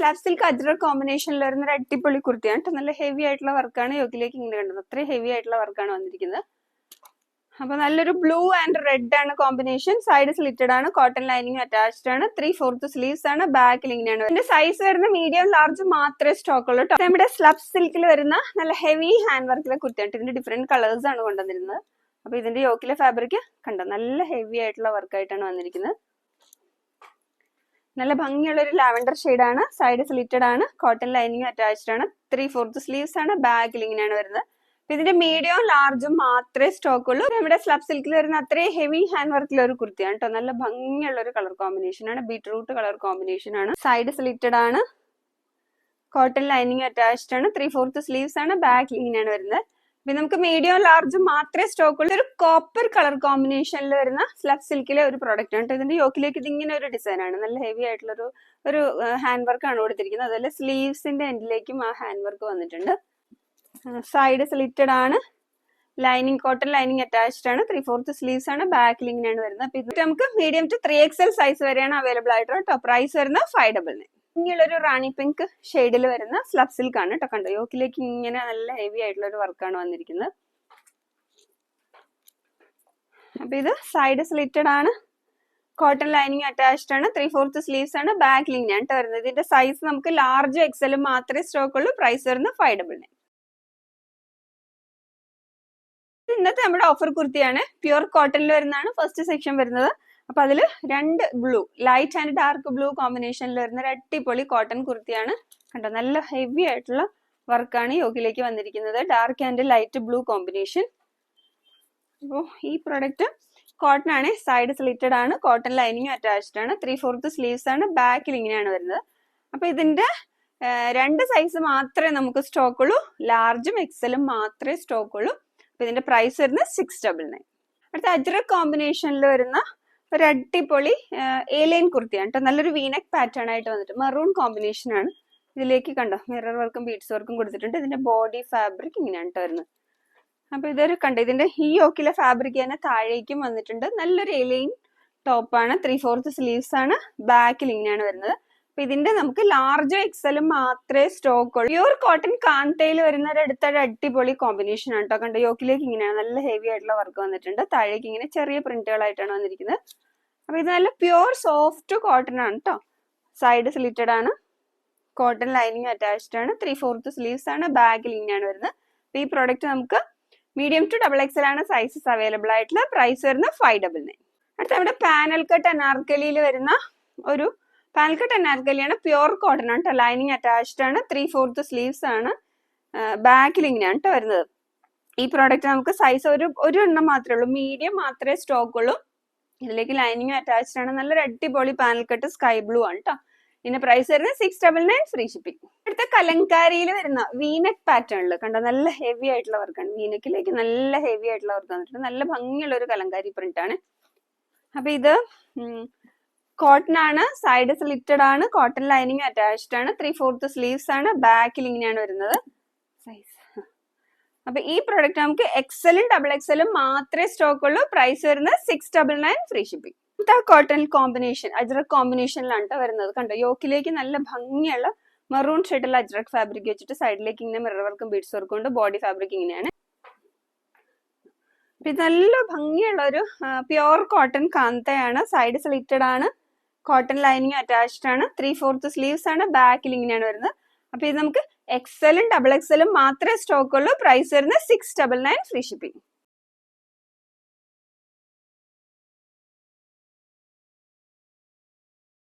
Slab silk അജ്രർ കോമ്പിനേഷനിൽ വരുന്ന ഒരു അടിപൊളി കുർത്തിയാണ് കേട്ടോ. നല്ല ഹെവി ആയിട്ടുള്ള വർക്കാണ് യോഗിലേക്ക് ഇങ്ങനെ കണ്ടത് അത്രയും ഹെവി ആയിട്ടുള്ള വർക്കാണ് വന്നിരിക്കുന്നത്. അപ്പൊ നല്ലൊരു ബ്ലൂ ആൻഡ് റെഡ് ആണ് കോമ്പിനേഷൻ സൈഡ് സ്ലിറ്റഡ് ആണ് കോട്ടൺ ലൈനിങ് അറ്റാച്ച്ഡ് ആണ്. ത്രീ ഫോർത്ത് സ്ലീവ്സ് ആണ് ബാക്കിൽ ഇങ്ങനെയാണ് ഇതിന്റെ സൈസ് വരുന്ന മീഡിയം ലാർജ് മാത്രമേ സ്റ്റോക്ക് ഉള്ളൂ കേട്ടോ. നമ്മുടെ സ്ലബ് സിൽക്കിൽ വരുന്ന നല്ല ഹെവി ഹാൻഡ് വർക്കിലെ കുർത്തിയാണ് ഇതിന്റെ ഡിഫറെന്റ് കളേഴ്സ് ആണ് കൊണ്ടുവന്നിരുന്നത്. അപ്പൊ ഇതിന്റെ യോക്കിലെ ഫാബ്രിക് കണ്ടോ? നല്ല ഹെവി ആയിട്ടുള്ള വർക്കായിട്ടാണ് വന്നിരിക്കുന്നത്. നല്ല ഭംഗിയുള്ള ഒരു ലാവൻഡർ ആണ് സൈഡ് സ്ലിറ്റഡ് ആണ്. കോട്ടൺ ലൈനിങ് അറ്റാച്ച്ഡ് ആണ്. ത്രീ ഫോർത്ത് സ്ലീവ്സ് ആണ്. ബാഗിൽ ഇങ്ങനെയാണ് വരുന്നത്. ഇതിന്റെ മീഡിയം ലാർജും മാത്രമേ സ്റ്റോക്ക് ഉള്ളൂ. നമ്മുടെ സ്ലബ് സിൽക്കിൽ വരുന്ന അത്രയും ഹെവി ഹാൻഡ് വർക്കിലെ ഒരു കുർത്തിയാണ് കേട്ടോ നല്ല ഭംഗിയുള്ള ഒരു കളർ കോമ്പിനേഷൻ ആണ്. ബീട്രൂട്ട് കളർ കോമ്പിനേഷൻ ആണ്. സൈഡ് സ്ലിറ്റഡ് ആണ്. കോട്ടൺ ലൈനിങ് അറ്റാച്ച്ഡ് ആണ്. ത്രീ ഫോർത്ത് സ്ലീവ്സ് ആണ്. ബാക്ക് ഇങ്ങനെയാണ് വരുന്നത്. പിന്നെ നമുക്ക് മീഡിയം ലാർജും മാത്രമേ സ്റ്റോക്ക് ഉള്ളൂ. ഒരു കോപ്പർ കളർ കോമ്പിനേഷനിൽ വരുന്ന സ്ലബ് സിൽക്കിലെ ഒരു പ്രോഡക്റ്റ് ആണ് ഇതിന്റെ യോക്കിലേക്ക് ഇതിങ്ങനെ ഒരു ഡിസൈൻ ആണ്. നല്ല ഹെവി ആയിട്ടുള്ള ഒരു ഒരു ഹാൻഡ് വർക്ക് ആണ് കൊടുത്തിരിക്കുന്നത്. അതുപോലെ സ്ലീവ്സിന്റെ എൻഡിലേക്കും ആ ഹാൻഡ് വർക്ക് വന്നിട്ടുണ്ട്. സൈഡ് സ്ലിറ്റഡ് ആണ്. ലൈനിങ് കോട്ടൺ ലൈനിങ് അറ്റാച്ച്ഡ് ആണ്. ത്രീ ഫോർത്ത് സ്ലീവ്സ് ആണ്. ബാക്ക് ഇങ്ങനെയാണ് വരുന്നത്. അപ്പൊ ഇത് നമുക്ക് medium to three XL size വരെയാണ് അവൈലബിൾ ആയിട്ടുള്ള പ്രൈസ് വരുന്നത് ഫൈവ് ഡബിൾ നയൻ ഇങ്ങനെയുള്ളൊരു റാണി പിങ്ക് ഷെയ്ഡിൽ വരുന്ന സ്ലബ് സിൽക്ക് ആണ് കേട്ടോ കണ്ടോ? യോക്കിലേക്ക് ഇങ്ങനെ നല്ല ഹെവി ആയിട്ടുള്ള ഒരു വർക്കാണ് വന്നിരിക്കുന്നത്. അപ്പൊ ഇത് സൈഡ് സ്ലിറ്റഡ് ആണ്. കോട്ടൺ ലൈനിങ് അറ്റാച്ച്ഡ് ആണ്. ത്രീ ഫോർത്ത് സ്ലീവ്സ് ആണ്. ബാക്ക് ലിങ് ആണ് വരുന്നത്. ഇതിന്റെ സൈസ് നമുക്ക് ലാർജ് എക്സലും മാത്രമേ സ്റ്റോക്ക് ഉള്ളൂ. പ്രൈസ് വരുന്നത് ഫൈവ് ഡബിൾ നയൻ ഇന്നത്തെ നമ്മുടെ ഓഫർ കുർത്തിയാണ്. പ്യുർ കോട്ടണിൽ വരുന്നതാണ്. ഫസ്റ്റ് സെക്ഷൻ വരുന്നത്. അപ്പൊ അതിൽ രണ്ട് blue light and dark blue കോമ്പിനേഷനിൽ വരുന്ന ഒരു അടിപൊളി കോട്ടൺ കുർത്തിയാണ്. കണ്ടോ? നല്ല ഹെവി ആയിട്ടുള്ള വർക്കാണ് യോഗിലേക്ക് വന്നിരിക്കുന്നത്. Dark and light blue combination അപ്പോൾ ഈ പ്രൊഡക്റ്റ് കോട്ടൺ ആണ്. സൈഡ് സ്ലിറ്റഡ് ആണ്. കോട്ടൺ ലൈനിങ് അറ്റാച്ച്ഡ് ആണ്. ത്രീ ഫോർത്ത് സ്ലീവ്സ് ആണ് ബാക്കിൽ ഇങ്ങനെയാണ് വരുന്നത്. അപ്പൊ ഇതിന്റെ രണ്ട് സൈസ് മാത്രമേ നമുക്ക് സ്റ്റോക്ക് ഉള്ളൂ. ലാർജും എക്സലും മാത്രമേ സ്റ്റോക്ക് ഉള്ളൂ. അപ്പൊ ഇതിന്റെ പ്രൈസ് വരുന്നത് സിക്സ് ഡബിൾ നയൻ അടുത്ത അജ്രക് കോമ്പിനേഷനിൽ വരുന്ന ഒരു അടിപൊളി ഏലൈൻ കുർത്തിയാണ് കേട്ടോ. നല്ലൊരു വീനക് പാറ്റേൺ ആയിട്ട് വന്നിട്ട് മെറൂൺ കോമ്പിനേഷൻ ആണ്. ഇതിലേക്ക് കണ്ടോ? മിറർ വർക്കും ബീഡ്സ് വർക്കും കൊടുത്തിട്ടുണ്ട്. ഇതിന്റെ ബോഡി ഫാബ്രിക് ഇങ്ങനെയാണ് കേട്ടോ വരുന്നത്. അപ്പൊ ഇതൊരു കണ്ടോ? ഇതിന്റെ ഈ ഓക്കിലെ ഫാബ്രിക് തന്നെ താഴേക്കും വന്നിട്ടുണ്ട്. നല്ലൊരു എലൈൻ ടോപ്പാണ് ത്രീ ഫോർത്ത് സ്ലീവ്സ് ആണ്. ബാക്കിൽ ഇങ്ങനെയാണ് വരുന്നത്. അപ്പൊ ഇതിന്റെ നമുക്ക് ലാർജ് എക്സലും മാത്രമേ സ്റ്റോക്ക് ഉള്ളൂ. പ്യൂർ കോട്ടൺ കാന്തയിൽ വരുന്ന ഒരു അടുത്ത ഒരു അടിപൊളി കോമ്പിനേഷൻ ആണ് കേട്ടോ കണ്ടോ യോക്കിലേക്ക് ഇങ്ങനെയാണ് നല്ല ഹെവി ആയിട്ടുള്ള വർക്ക് വന്നിട്ടുണ്ട്. താഴേക്ക് ഇങ്ങനെ ചെറിയ പ്രിന്റുകളായിട്ടാണ് വന്നിരിക്കുന്നത്. അപ്പൊ ഇത് നല്ല പ്യൂർ സോഫ്റ്റ് കോട്ടൺ ആണ് കേട്ടോ സൈഡ് സ്ലിറ്റഡ് ആണ്. കോട്ടൺ ലൈനിങ് അറ്റാച്ച്ഡ് ആണ്. ത്രീ ഫോർത്ത് സ്ലീവ്സ് ആണ് ബാഗിൽ ഇങ്ങനെയാണ് വരുന്നത്. അപ്പൊ ഈ പ്രോഡക്റ്റ് നമുക്ക് മീഡിയം ടു ഡബിൾ എക്സൽ ആണ് സൈസസ് അവൈലബിൾ ആയിട്ടുള്ള. പ്രൈസ് വരുന്നത് ഫൈവ് ഡബിൾ നയൻ അടുത്ത നമ്മുടെ പാനൽ കട്ട് അനാർക്കലിയിൽ വരുന്ന ഒരു പാനൽ കട്ട് അനാർക്കലിയാണ് പ്യുർ കോട്ടൺ ആണ് കേട്ടോ. ലൈനിങ് അറ്റാച്ച്ഡ് ആണ്. ത്രീ ഫോർത്ത് സ്ലീവ്സ് ആണ്. ബാക്കിൽ ഇങ്ങനെയാണ് കേട്ടോ വരുന്നത്. ഈ പ്രോഡക്റ്റ് നമുക്ക് സൈസ് ഒരു ഒരു എണ്ണം മാത്രമേ ഉള്ളൂ. മീഡിയം മാത്രമേ സ്റ്റോക്ക് ഉള്ളൂ. ഇതിലേക്ക് ലൈനിങ് അറ്റാച്ച്ഡ് ആണ്. നല്ല അടിപൊളി പാനൽ കട്ട് സ്കൈ ബ്ലൂ ആണ് കേട്ടോ. ഇതിന്റെ പ്രൈസ് വരുന്നത് six double nine free shipping അടുത്ത കലങ്കാരിയിൽ വരുന്ന വീനക് പാറ്റേണിൽ കണ്ടോ? നല്ല ഹെവി ആയിട്ടുള്ള വർക്കാണ് വീനക്കിലേക്ക് നല്ല ഹെവി ആയിട്ടുള്ള വർക്ക് വന്നിട്ടുണ്ട്. നല്ല ഭംഗിയുള്ള ഒരു കലങ്കാരി പ്രിന്റ് ആണ്. അപ്പൊ ഇത് കോട്ടൺ ആണ് സൈഡ് സ്ലിറ്റഡ് ആണ് കോട്ടൺ ലൈനിങ് അറ്റാച്ച്ഡ് ആണ് ത്രീ ഫോർത്ത് സ്ലീവ്സ് ആണ് ബാക്കിൽ ഇങ്ങനെയാണ് വരുന്നത്. സൈസ് അപ്പൊ ഈ പ്രൊഡക്റ്റ് നമുക്ക് എക്സലും ഡബിൾ എക്സലും മാത്രമേ സ്റ്റോക്ക് ഉള്ളൂ. പ്രൈസ് വരുന്നത് six double nine free shipping cotton combination Ajrak കോമ്പിനേഷനിലാണ് കേട്ടോ വരുന്നത്. കണ്ടോ യോക്കിലേക്ക് നല്ല ഭംഗിയുള്ള മെറൂൺ ഷെയ്ഡുള്ള അജ്രക് ഫാബ്രിക് വെച്ചിട്ട് സൈഡിലേക്ക് ഇങ്ങനെ മിറർ വർക്കും ബീഡ്സ് വർക്കും ഉണ്ട് ബോഡി ഫാബ്രിക് ഇങ്ങനെയാണ്. നല്ല ഭംഗിയുള്ള ഒരു പ്യുർ കോട്ടൺ കാന്തയാണ് സൈഡ് സ്ലിറ്റഡ് ആണ്. കോട്ടൺ ലൈനിങ് അറ്റാച്ച്ഡ് ആണ്. ത്രീ ഫോർത്ത് സ്ലീവ്സ് ആണ്. ബാക്കിൽ ഇങ്ങനെയാണ് വരുന്നത്. അപ്പൊ ഇത് നമുക്ക് എക്സലും ഡബിൾ എക്സലും മാത്രമേ സ്റ്റോക്ക് ഉള്ളൂ. പ്രൈസ് വരുന്നത് six double nine free shipping